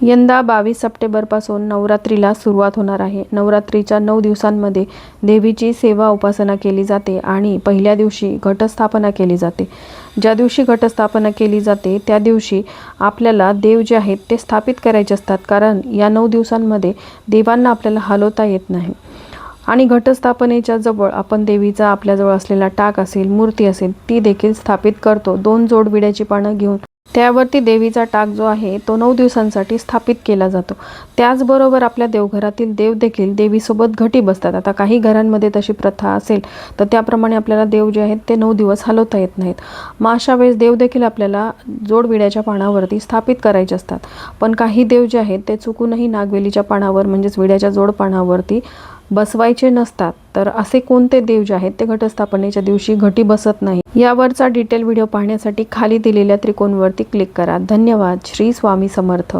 यंदा बावीस सप्टेंबरपासून नवरात्रीला सुरुवात होणार आहे. नवरात्रीच्या नऊ दिवसांमध्ये देवीची सेवा उपासना केली जाते आणि पहिल्या दिवशी घटस्थापना केली जाते. ज्या दिवशी घटस्थापना केली जाते त्या दिवशी आपल्याला देव जे आहेत ते स्थापित करायचे असतात कारण या नऊ दिवसांमध्ये देवांना आपल्याला हलवता येत नाही. आणि घटस्थापनेच्या जवळ आपण देवीचा आपल्याजवळ असलेला टाक असेल मूर्ती असेल ती देखील स्थापित करतो. दोन जोड विड्याची पानं घेऊन त्यावरती देवीचा टाक जो आहे तो नऊ दिवसांसाठी स्थापित केला जातो. त्याचबरोबर आपल्या देवघरातील देव देखील देवीसोबत घटी बसतात. आता काही घरांमध्ये तशी प्रथा असेल तर त्याप्रमाणे आपल्याला देव जे आहेत ते नऊ दिवस हलवता येत नाहीत. मग अशा वेळेस देव देखील आपल्याला जोडविड्याच्या पानावरती स्थापित करायचे असतात. पण काही देव जे आहेत ते चुकूनही नागवेलीच्या पानावर म्हणजेच विड्याच्या जोड पानावरती बसवायचे नसतात तर असे कोणते देव जे आहेत ते घटस्थापनेच्या दिवशी घटी बसत नाही यावरचा डिटेल व्हिडिओ पाहण्यासाठी खाली दिलेल्या त्रिकोणवरती क्लिक करा. धन्यवाद. श्री स्वामी समर्थ.